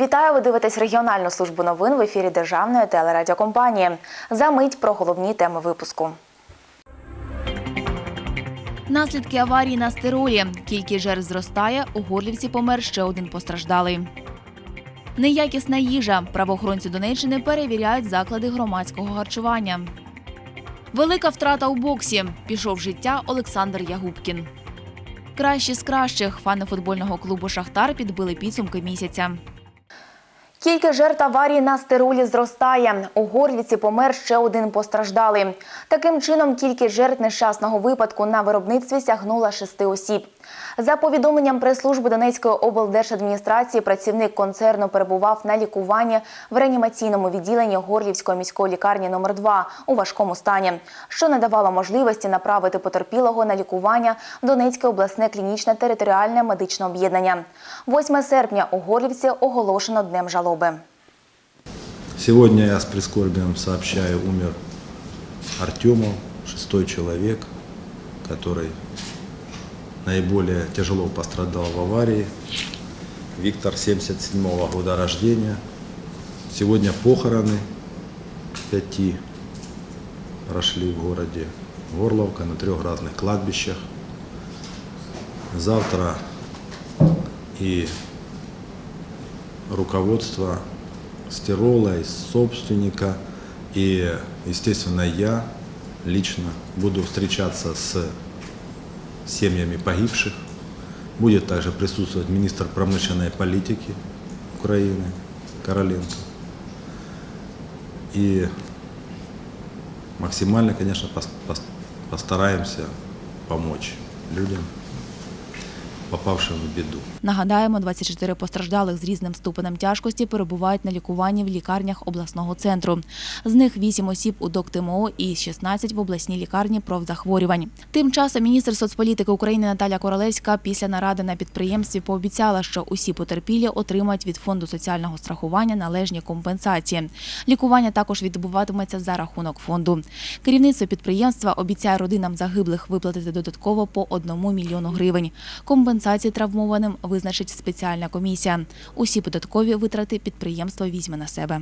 Вітаю! Ви дивитесь регіональну службу новин в ефірі Державної телерадіокомпанії. За мить про головні теми випуску. Наслідки аварії на стиролі. Кількість жертв зростає. У Горлівці помер ще один постраждалий. Неякісна їжа. Правоохоронці Донеччини перевіряють заклади громадського харчування. Велика втрата у боксі. Пішов життя Олександр Ягубкін. Кращі з кращих фани футбольного клубу Шахтар підбили підсумки місяця. Кількість жертв аварії на стерулі зростає. У Горлівці помер ще один постраждалий. Таким чином, кількість жертв нещасного випадку на виробництві сягнула шести осіб. За повідомленням прес-служби Донецької облдержадміністрації, працівник концерну перебував на лікуванні в реанімаційному відділенні Горлівської міської лікарні номер 2 у важкому стані, що не давало можливості направити потерпілого на лікування в Донецьке обласне клінічне територіальне медичне об'єднання. 8 серпня у Горлівці оголошено днем жалоби. Сегодня я с прискорбием сообщаю, умер Артемов, шестой человек, который наиболее тяжело пострадал в аварии. Виктор 77 года рождения. Сегодня похороны пяти прошли в городе Горловка на трех разных кладбищах. Завтра и руководство Стирола, и собственника, и, естественно, я лично буду встречаться с семьями погибших. Будет также присутствовать министр промышленной политики Украины Короленко. И максимально, конечно, пос- пос- постараемся помочь людям, попавшим в беду. Нагадаємо, 24 постраждалих з різним ступенем тяжкості перебувають на лікуванні в лікарнях обласного центру. З них 8 осіб у ДокТМО і 16 в обласній лікарні профзахворювань. Тим часом міністр соцполітики України Наталя Королевська після наради на підприємстві пообіцяла, що усі потерпілі отримають від фонду соціального страхування належні компенсації. Лікування також відбуватиметься за рахунок фонду. Керівництво підприємства обіцяє родинам загиблих виплатити додатково по 1 мільйону гривень. Компенсації травмованим визначить спеціальна комісія. Усі податкові витрати підприємство візьме на себе.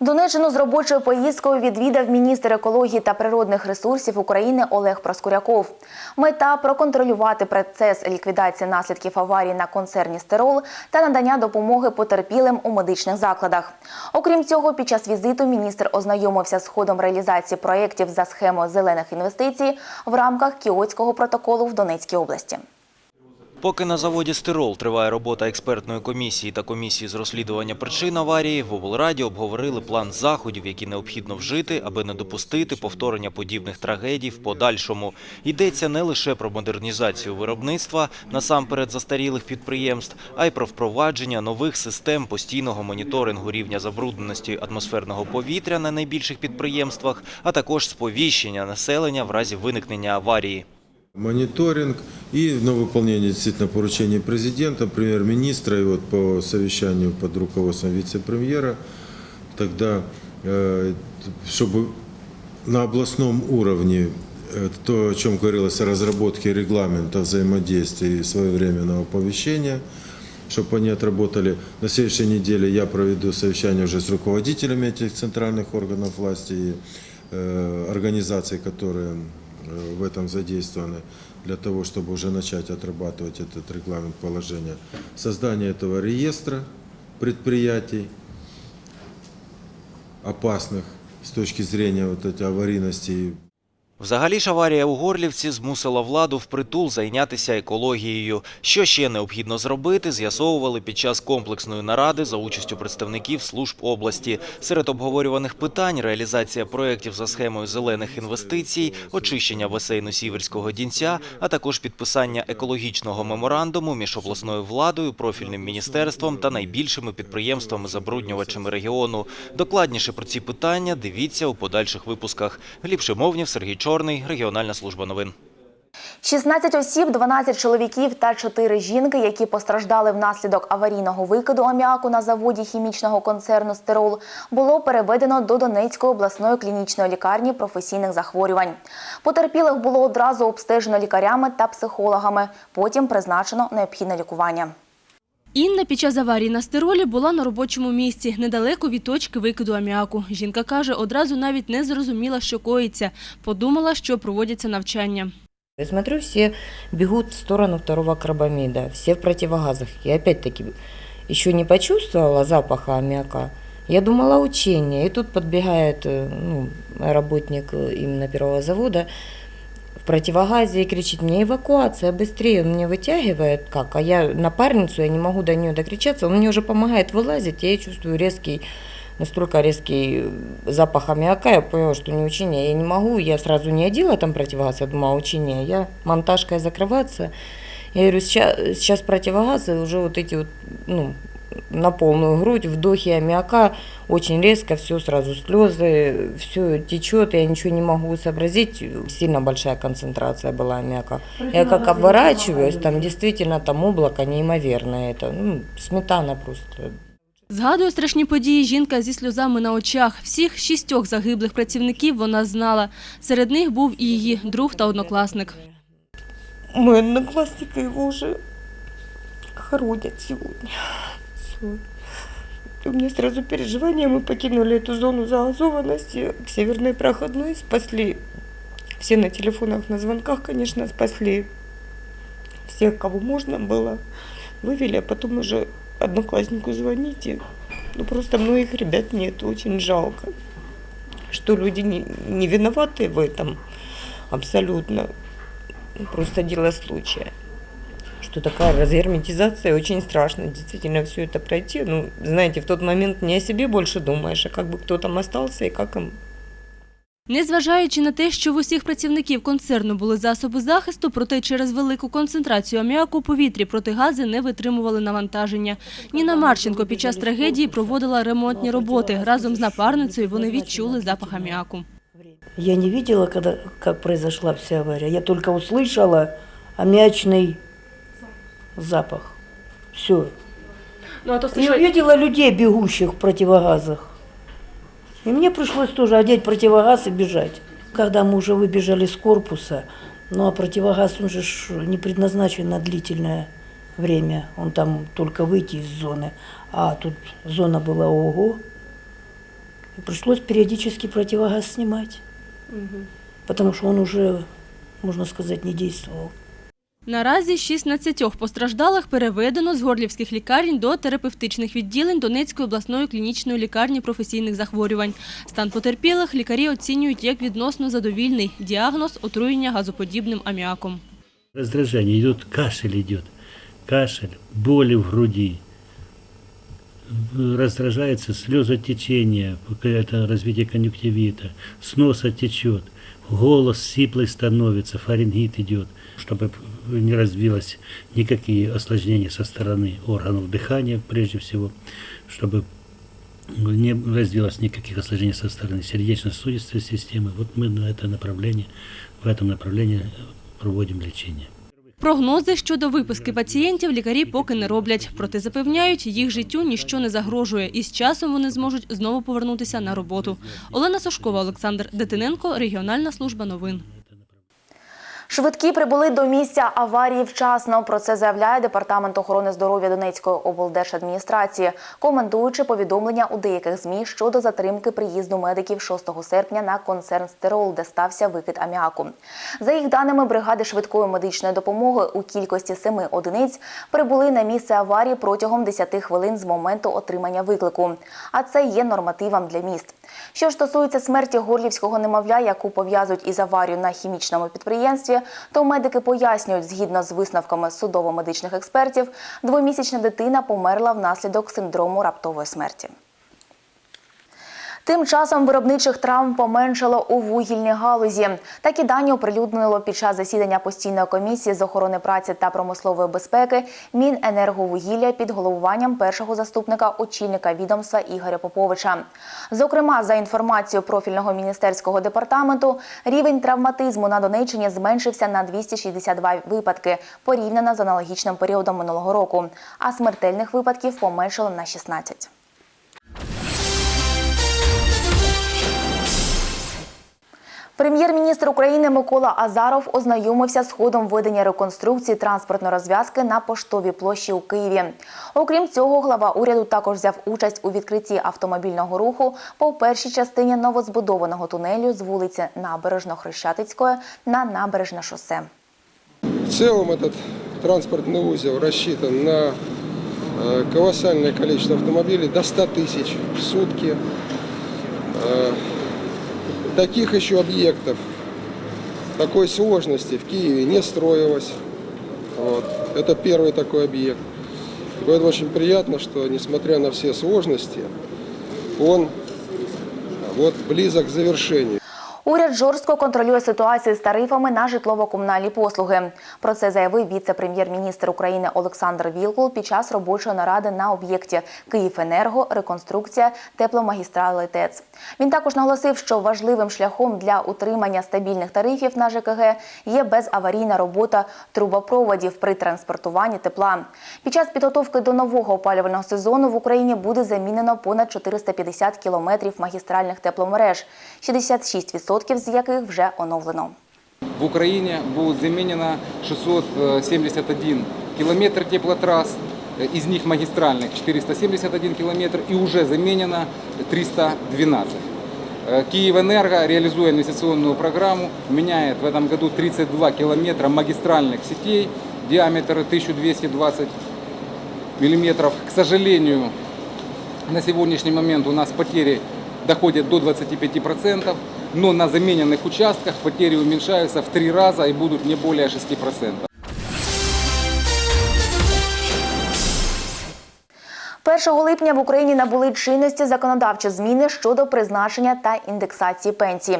Донеччину з робочою поїздкою відвідав міністр екології та природних ресурсів України Олег Проскуряков. Мета проконтролювати процес ліквідації наслідків аварії на концерні Стерол та надання допомоги потерпілим у медичних закладах. Окрім цього, під час візиту міністр ознайомився з ходом реалізації проєктів за схемою зелених інвестицій в рамках Кіотського протоколу в Донецькій області. Поки на заводі «Стирол» триває робота експертної комісії та комісії з розслідування причин аварії, в облраді обговорили план заходів, які необхідно вжити, аби не допустити повторення подібних трагедій в подальшому. Йдеться не лише про модернізацію виробництва, насамперед застарілих підприємств, а й про впровадження нових систем постійного моніторингу рівня забрудненості атмосферного повітря на найбільших підприємствах, а також сповіщення населення в разі виникнення аварії. Мониторинг и на выполнение действительно поручений президента, премьер-министра и вот по совещанию под руководством вице-премьера, тогда, э, чтобы на областном уровне э, то, о чем говорилось о разработке регламента взаимодействия и своевременного оповещения, чтобы они отработали. На следующей неделе я проведу совещание уже с руководителями этих центральных органов власти и э, организаций, которые в этом задействованы, для того, чтобы уже начать отрабатывать этот регламент положения. Создание этого реестра предприятий опасных с точки зрения вот этой аварийности Взагалі ж аварія у Горлівці змусила владу впритул зайнятися екологією. Що ще необхідно зробити, з'ясовували під час комплексної наради за участю представників служб області. Серед обговорюваних питань – реалізація проєктів за схемою зелених інвестицій, очищення басейну Сіверського Дінця, а також підписання екологічного меморандуму між обласною владою, профільним міністерством та найбільшими підприємствами-забруднювачами регіону. Докладніше про ці питання дивіться у подальших випусках. Гліб Шимовнів, Сергій Чорний, Регіональна служба новин. 16 осіб, 12 чоловіків та 4 жінки, які постраждали внаслідок аварійного викиду аміаку на заводі хімічного концерну «Стерол», було переведено до Донецької обласної клінічної лікарні професійних захворювань. Потерпілих було одразу обстежено лікарями та психологами, потім призначено необхідне лікування. Інна під час аварії на стиролі була на робочому місці, недалеко від точки викиду аміаку. Жінка каже, одразу навіть не зрозуміла, що коїться. Подумала, що проводяться навчання. Я смотрю, все бегут в сторону второго карбамида, все в противогазах. Я опять-таки еще не почувствовала запаха аммиака. Я думала учение. И тут подбегает э, ну, работник э, именно первого завода в противогазе и кричит мне эвакуация, быстрее. Он мне вытягивает, как, а я напарницу, я не могу до нее докричаться. Он мне уже помогает вылазить, я чувствую резкий настолько резкий запах аммиака, я поняла, что не учение, я не могу, я сразу не одела там противогаз, я думала учение, я монтажкой закрываться. Я говорю, сейчас, сейчас противогаз, и уже вот эти вот, ну, на полную грудь, вдохи аммиака, очень резко, все сразу слезы, все течет, я ничего не могу сообразить, сильно большая концентрация была аммиака. Я как обворачиваюсь, там действительно там облако неимоверное, это, ну, сметана просто. Згадує страшні події жінка зі сльозами на очах. Всіх шістьох загиблих працівників вона знала. Серед них був і її друг та однокласник. Мой одноклассник его уже хоронят сегодня. Всё. У меня сразу переживания, мы покинули эту зону загазованности к северной проходной, спасли все на телефонах, на звонках, конечно, спасли всех, кого можно было. Вывели, а потом уже однокласснику звоните. Ну, просто многих ребят нет, очень жалко, что люди не, не виноваты в этом абсолютно. Просто дело случая. Что такая разгерметизация очень страшно. Действительно, все это пройти. Ну, знаете, в тот момент не о себе больше думаешь, а как бы кто там остался и как им Незважаючи на те, що в усіх працівників концерну були засоби захисту, проте через велику концентрацію аміаку у повітрі протигази не витримували навантаження. Ніна Марченко під час трагедії проводила ремонтні роботи. Разом з напарницею вони відчули запах аміаку. Я не видела, когда, как произошла вся авария. Я только услышала аммиачный запах. Все. Ну, а то И увидела людей, бегущих в противогазах. И мне пришлось тоже одеть противогаз и бежать. Когда мы уже выбежали с корпуса, ну а противогаз, он же не предназначен на длительное время. Он там только выйти из зоны. А тут зона была ого. И пришлось периодически противогаз снимать. Потому что он уже, можно сказать, не действовал. Наразі 16 постраждалих переведено з горлівських лікарень до терапевтичних відділень Донецької обласної клінічної лікарні професійних захворювань. Стан потерпілих лікарі оцінюють як відносно задовільний. Діагноз – отруєння газоподібним аміаком. Раздражение идет, кашель идет, кашель, боли в груди, раздражается слезотечение, это развитие конъюнктивита, с носа течет, голос сиплый становится, фарингит идет, чтобы не развилось никакие осложнения со стороны органов дыхания, прежде всего, чтобы не развилось никаких осложнений со стороны сердечно-сосудистой системы. Вот мы на это направление, в этом направлении проводим лечение. Прогнози щодо виписки пацієнтів лікарі поки не роблять. Проте запевняють, їх життю ніщо не загрожує. І з часом вони зможуть знову повернутися на роботу. Олена Сошкова, Олександр Детиненко, Регіональна служба новин. Швидкі прибули до місця аварії вчасно. Про це заявляє департамент охорони здоров'я Донецької облдержадміністрації, коментуючи повідомлення у деяких змі щодо затримки приїзду медиків 6 серпня на концерн Стерол, де стався викид аміаку. За їх даними, бригади швидкої медичної допомоги у кількості семи одиниць прибули на місце аварії протягом 10 хвилин з моменту отримання виклику. А це є нормативом для міст. Що стосується смерті горлівського немовля, яку пов'язують із аварією на хімічному підприємстві, то медики пояснюють, згідно з висновками судово-медичних експертів, двомісячна дитина померла внаслідок синдрому раптової смерті. Тим часом виробничих травм поменшало у вугільній галузі. Такі дані оприлюднило під час засідання постійної комісії з охорони праці та промислової безпеки Міненерговугілля під головуванням першого заступника очільника відомства Ігоря Поповича. Зокрема, за інформацією профільного міністерського департаменту, рівень травматизму на Донеччині зменшився на 262 випадки порівняно з аналогічним періодом минулого року, а смертельних випадків поменшало на 16. Прем'єр-міністр Міністр України Микола Азаров ознайомився з ходом ведення реконструкції транспортної розв'язки на поштовій площі у Києві. Окрім цього, глава уряду також взяв участь у відкритті автомобільного руху по першій частині новозбудованого тунелю з вулиці Набережно-Хрещатицької на набережне шосе. В целом этот транспортный узел рассчитан на э, колоссальное количество автомобилей, до 100 тысяч в сутки. Таких еще объектов такой сложности в Киеве не строилось. Вот. Это первый такой объект. И поэтому очень приятно, что несмотря на все сложности, он вот близок к завершению. Уряд жорстко контролює ситуацію з тарифами на житлово-комунальні послуги. Про це заявив віце-прем'єр-міністр України Олександр Вілкул під час робочої наради на об'єкті «Київенерго. Реконструкція тепломагістрали ТЕЦ». Він також наголосив, що важливим шляхом для утримання стабільних тарифів на ЖКГ є безаварійна робота трубопроводів при транспортуванні тепла. Під час підготовки до нового опалювального сезону в Україні буде замінено понад 450 кілометрів магістральних тепломереж, 66% з яких вже оновлено. В Украине будет заменено 671 километр теплотрасс, э, из них магистральных 471 километр и уже заменено 312. Э, Киевэнерго, реализуя инвестиционную программу, меняет в этом году 32 километра магистральных сетей, диаметр 1220 миллиметров. К сожалению, на сегодняшний момент у нас потери доходят до 25%, но на замененных участках потери уменьшаются в три раза и будут не более 6%. 1 липня в Україні набули чинності законодавчі зміни щодо призначення та індексації пенсій.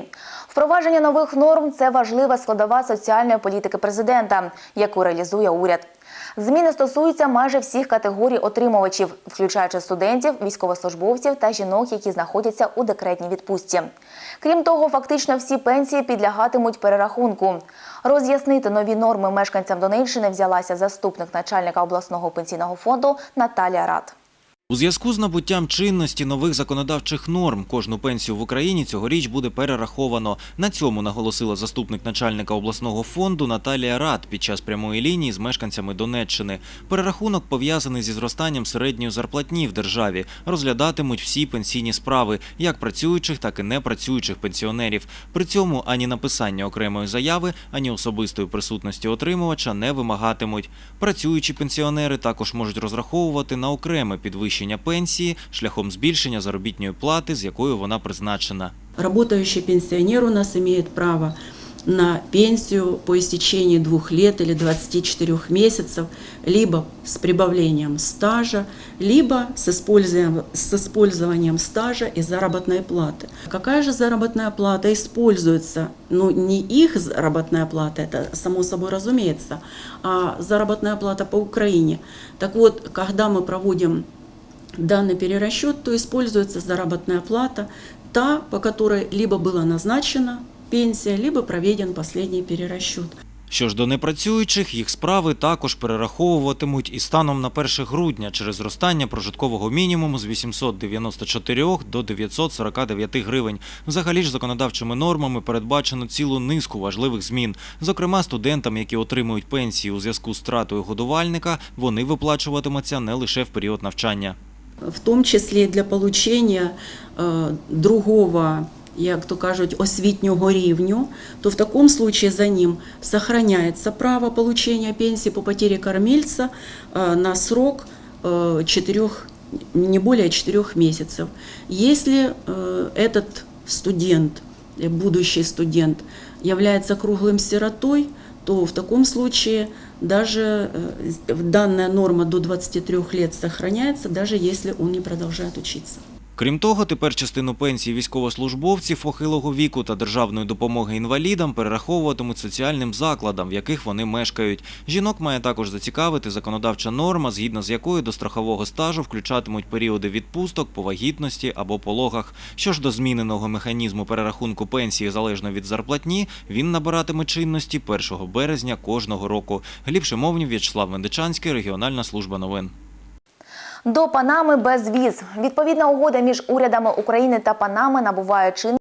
Впровадження нових норм це важлива складова соціальної політики президента, яку реалізує уряд. Зміни стосуються майже всіх категорій отримувачів, включаючи студентів, військовослужбовців та жінок, які знаходяться у декретній відпустці. Крім того, фактично всі пенсії підлягатимуть перерахунку. Роз'яснити нові норми мешканцям Донеччини взялася заступник начальника обласного пенсійного фонду Наталія Рад. У зв'язку з набуттям чинності нових законодавчих норм кожну пенсію в Україні цьогоріч буде перераховано. На цьому наголосила заступник начальника обласного фонду Наталія Рад під час прямої лінії з мешканцями Донеччини. Перерахунок пов'язаний зі зростанням середньої зарплатні в державі. Розглядатимуть всі пенсійні справи, як працюючих, так і непрацюючих пенсіонерів. При цьому ані написання окремої заяви, ані особистої присутності отримувача не вимагатимуть. Працюючі пенсіонери також можуть розраховувати на окреме підвищення пенсії шляхом збільшення заробітної плати, з якою вона призначена. Работающий пенсионер у нас имеет право на пенсию по истечении двух лет или 24 месяцев, либо с прибавлением стажа, либо с использованием, с использованием стажа и заработной платы. Какая же заработная плата используется? Ну, не их заработная плата, это само собой разумеется, а заработная плата по Украине. Так вот, когда мы проводим данный перерасчет, то используется заработная плата, та, по которой либо была назначена пенсия, либо проведен последний перерасчет. Що ж до непрацюючих, їх справи також перераховуватимуть і станом на 1 грудня через зростання прожиткового мінімуму з 894 до 949 гривень. Взагалі ж законодавчими нормами передбачено цілу низку важливих змін. Зокрема, студентам, які отримують пенсії у зв'язку з втратою годувальника, вони виплачуватимуться не лише в період навчання В том числе для получения э, другого, як то кажуть, освітнього рівню, то в таком случае за ним сохраняется право получения пенсии по потере кормильца э, на срок э, четырех, не более четырех месяцев. Если э, этот студент, э, будущий студент, является круглым сиротой, то в таком случае даже э, данная норма до 23 лет сохраняется, даже если он не продолжает учиться. Крім того, тепер частину пенсії військовослужбовців похилого віку та державної допомоги інвалідам перераховуватимуть соціальним закладам, в яких вони мешкають. Жінок має також зацікавити законодавча норма, згідно з якою до страхового стажу включатимуть періоди відпусток по вагітності або пологах. Що ж до зміненого механізму перерахунку пенсії залежно від зарплатні, він набиратиме чинності 1 березня кожного року. Гліб Шимовнів, В'ячеслав Вендичанський, регіональна служба новин. До Панами без віз. Відповідна угода між урядами України та Панами набуває чинності